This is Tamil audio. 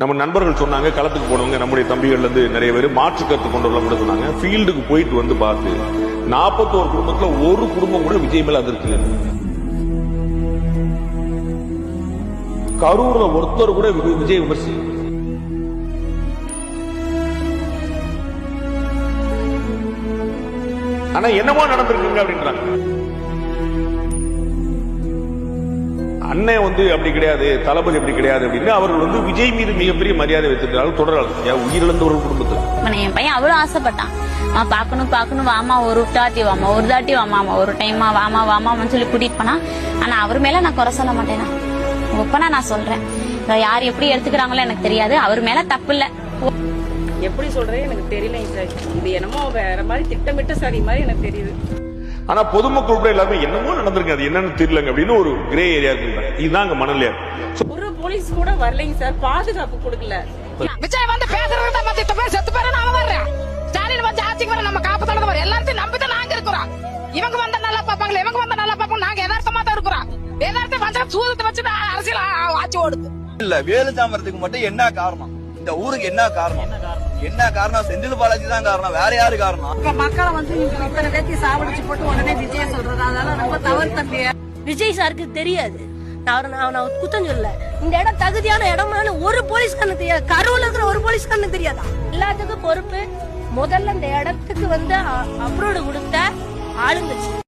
நம்ம நண்பர்கள் சொன்னாங்க களத்துக்கு போனவங்க நம்முடைய தம்பிகள்ல இருந்து நிறைய பேர் மாற்று கருத்து கொண்டவர்கள் கூட சொன்னாங்க. ஃபீல்டுக்கு போயிட்டு வந்து பார்த்து நாற்பத்தோரு குடும்பத்துல ஒரு குடும்பம் கூட விஜய் மேல இருக்கு கரூர்ல ஒருத்தர் கூட விஜய் விமர்சி ஆனா என்னமோ நடந்திருக்குங்க அப்படின்றாங்க. அண்ணன் வந்து அப்படி கிடையாது தளபதி அப்படி கிடையாது அப்படின்னு அவர்கள் வந்து விஜய் மீது மிகப்பெரிய மரியாதை வைத்திருக்கிறார்கள் உயிரிழந்த ஒரு குடும்பத்தில் ஆனா என் பையன் அவ்வளவு ஆசைப்பட்டான். நான் பார்க்கணும் பார்க்கணும் வாமா ஒரு தாட்டி வாமா ஒரு தாட்டி வாமா ஒரு டைமா வாமா வாமான்னு சொல்லி கூட்டிட்டு போனா ஆனா அவர் மேல நான் குறை சொல்ல மாட்டேனா? ஒப்பனா நான் சொல்றேன். யார் எப்படி எடுத்துக்கிறாங்களோ எனக்கு தெரியாது அவர் மேல தப்பு இல்ல. எப்படி சொல்றேன் எனக்கு தெரியலைங்க சார் இது என்னமோ வேற மாதிரி திட்டமிட்ட சரி மாதிரி எனக்கு தெரியுது. ஆனா பொதுமக்கள் கூட எல்லாமே என்னமோ நடந்திருக்கு அது என்னன்னு தெரியலங்க அப்படின்னு ஒரு கிரே ஏரியா இருக்கு இதுதான் அங்க மணல் ஒரு போலீஸ் கூட வரலைங்க சார் பாதுகாப்பு கொடுக்கல. விஜய் வந்து பேசுறத பத்தி பேர் செத்து பேர நாம வர்றேன் ஸ்டாலின் வந்து ஆட்சிக்கு வர நம்ம காப்பத்தானது வர எல்லாத்தையும் நம்பி தான் நாங்க இருக்கிறோம். இவங்க வந்தா நல்லா பாப்பாங்களே இவங்க வந்தா நல்லா பாப்பாங்க நாங்க யதார்த்தமா தான் இருக்கிறோம். யதார்த்தம் வந்தா சூதத்தை வச்சு நான் அரசியல் ஆட்சி ஓடுது. இல்ல வேலுச்சாமரத்துக்கு மட்டும் என்ன காரணம்? இந்த ஊருக்கு என்ன காரணம்? என்ன காரணம்? செந்தில் பாலாஜி தான் காரணம். வேற யாரு காரணம்? இப்ப மக்களை வந்து இத்தனை பேர்த்தி சாவடிச்சு போட்டு உடனே விஜய சொல்றது. அதெல்லாம் ரொம்ப தவறு தம்பி. விஜய் சாருக்கு தெரியாது. நான் நான் குத்தம் சொல்லல. இந்த இடம் தகுதியான இடமான ஒரு போலீஸ்காரனுக்கு தெரியாது. கரூர்ல இருக்கிற ஒரு போலீஸ்காரனுக்கு தெரியாதா? எல்லாத்துக்கும் பொறுப்பு. முதல்ல இந்த இடத்துக்கு வந்து அப்ரோடு கொடுத்த ஆளுங்கட்சி.